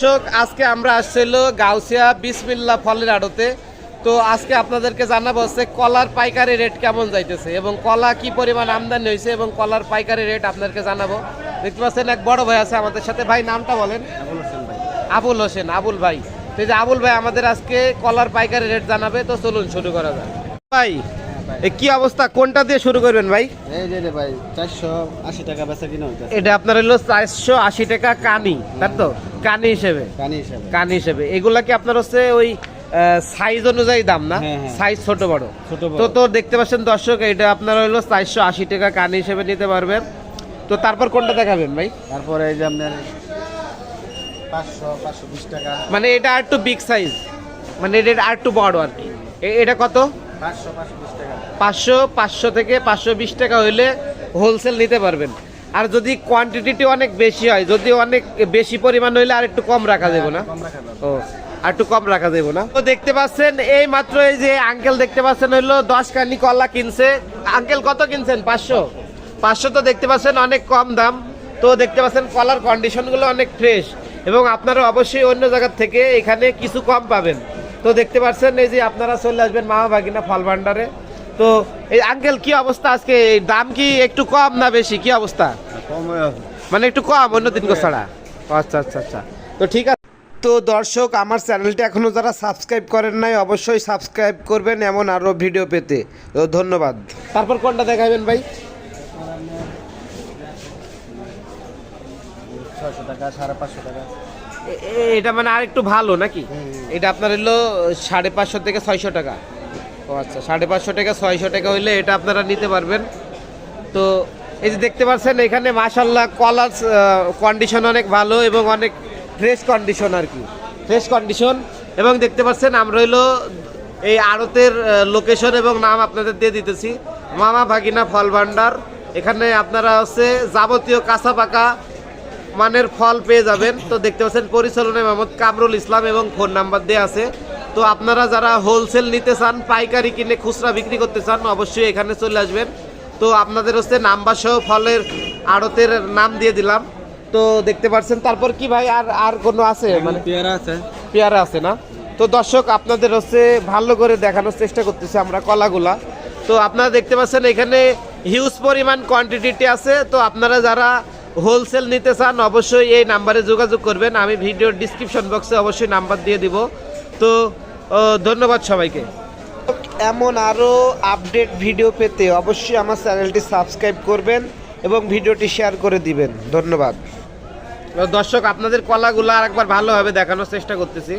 দর্শক আজকে আমরা আসছিল গাউসিয়া বিসমিল্লা ফলের আড়তে। তো আজকে আপনাদেরকে জানাব হচ্ছে কলার পাইকারি রেট কেমন যাইতেছে এবং কলা কি পরিমাণ আমদানি হয়েছে এবং কলার পাইকারি রেট আপনাদেরকে জানাব। দেখতে পাচ্ছেন এক বড় ভাই আছে আমাদের সাথে। ভাই নামটা বলেন। আবুল হোসেন আবুল ভাই। তো যে আবুল ভাই আমাদের আজকে কলার পাইকারি রেট জানাবে। তো চলুন শুরু করা যাক। ভাই কি অবস্থা? কোনটা দিয়ে শুরু করবেন ভাই? ভাই চারশো আশি টাকা বেচা কিনা এটা আপনার হলো চারশো আশি টাকা কানি তাই তো? কানি হিসেবে। কানি হিসাবে। কান হিসেবে। এগুলা কি আপনার হচ্ছে ওই সাইজ অনুযায়ী দাম না? হ্যাঁ, হ্যাঁ। সাইজ ছোট বড়। তো তো দেখতে পাচ্ছেন দর্শক এটা আপনার হলো চারশো আশি টাকা কান হিসেবে নিতে পারবেন। তো তারপর কোনটা দেখাবেন ভাই? তারপরে এই যে আপনার পাঁচশো পাঁচশো বিশ টাকা। মানে এটা আর একটু বিগ সাইজ মানে এটা আর একটু বড় আর কি। এটা কত? পাঁচশো পাঁচশো থেকে পাঁচশো বিশ টাকা হইলে হোলসেল নিতে পারবেন। আর যদি কোয়ান্টিটি অনেক বেশি হয় যদি অনেক বেশি পরিমাণ হইলে আর একটু কম রাখা যাবে না? রাখা ও আর একটু কম রাখা যাবে না? তো দেখতে পাচ্ছেন এই মাত্র এই যে আঙ্কেল দেখতে পাচ্ছেন হইল দশ কানি কলা কিনছে। আঙ্কেল কত কিনছেন? পাঁচশো? পাঁচশো তো দেখতে পাচ্ছেন অনেক কম দাম। তো দেখতে পাচ্ছেন কলার কন্ডিশনগুলো অনেক ফ্রেশ এবং আপনারা অবশ্যই অন্য জায়গার থেকে এখানে কিছু কম পাবেন। তো দেখতে পাচ্ছেন এই যে আপনারা চলে আসবেন মামা ভাগিনা ফল ভান্ডারে তো এই আঙ্কেল কি অবস্থা আজকে? এই দাম কি একটু কম না বেশি? কি অবস্থা? মানে একটু কম অন্য দিন ছাড়া। আচ্ছা আচ্ছা আচ্ছা। তো ঠিক আছে। তো দর্শক আমার চ্যানেলটি এখনও যারা সাবস্ক্রাইব করেন নাই অবশ্যই সাবস্ক্রাইব করবেন এমন আরও ভিডিও পেতে। তো ধন্যবাদ। তারপর কোনটা দেখাবেন ভাই? ছয়শো টাকা সাড়ে পাঁচশো টাকা। এটা মানে আর একটু ভালো নাকি? এটা আপনার হলো সাড়ে পাঁচশো থেকে ছয়শো টাকা। ও আচ্ছা সাড়ে পাঁচশো টাকা ছয়শো টাকা হইলে এটা আপনারা নিতে পারবেন। তো এই যে দেখতে পাচ্ছেন, এখানে মাশাল্লাহ কলার কন্ডিশন অনেক ভালো এবং অনেক ফ্রেশ কন্ডিশন আর কি। ফ্রেশ কন্ডিশন এবং দেখতে পাচ্ছেন, আমরা হইল এই আড়তের লোকেশন এবং নাম আপনাদের দিয়ে দিতেছি। মামা ভাগিনা ফল ভান্ডার এখানে আপনারা হচ্ছে যাবতীয় কাঁচা পাকা মানের ফল পেয়ে যাবেন। তো দেখতে পাচ্ছেন পরিচালনায় মোহাম্মদ কামরুল ইসলাম এবং ফোন নাম্বার দেওয়া আছে। তো আপনারা যারা হোলসেল নিতে চান পাইকারি কিনে খুচরা বিক্রি করতে চান অবশ্যই এখানে চলে আসবেন। তো আপনাদের হচ্ছে নাম্বার সহ ফলের আড়তের নাম দিয়ে দিলাম। তো দেখতে পাচ্ছেন তারপর কি ভাই আর আর কোনো আছে? মানে পেয়ারা আছে। পেয়ারা আছে না? তো দর্শক আপনাদের হচ্ছে ভালো করে দেখানোর চেষ্টা করতেছি আমরা কলাগুলা। তো আপনারা দেখতে পাচ্ছেন এখানে হিউজ পরিমাণ কোয়ান্টিটিটি আছে। তো আপনারা যারা হোলসেল নিতে চান অবশ্যই এই নাম্বারে যোগাযোগ করবেন। আমি ভিডিওর ডিসক্রিপশন বক্সে অবশ্যই নাম্বার দিয়ে দিব। তো ধন্যবাদ সবাইকে। এমন আরও আপডেট ভিডিও পেতে অবশ্যই আমার চ্যানেলটি সাবস্ক্রাইব করবেন এবং ভিডিওটি শেয়ার করে দিবেন। ধন্যবাদ। দর্শক আপনাদের কলাগুলো আর একবার ভালোভাবে দেখানোর চেষ্টা করতেছি।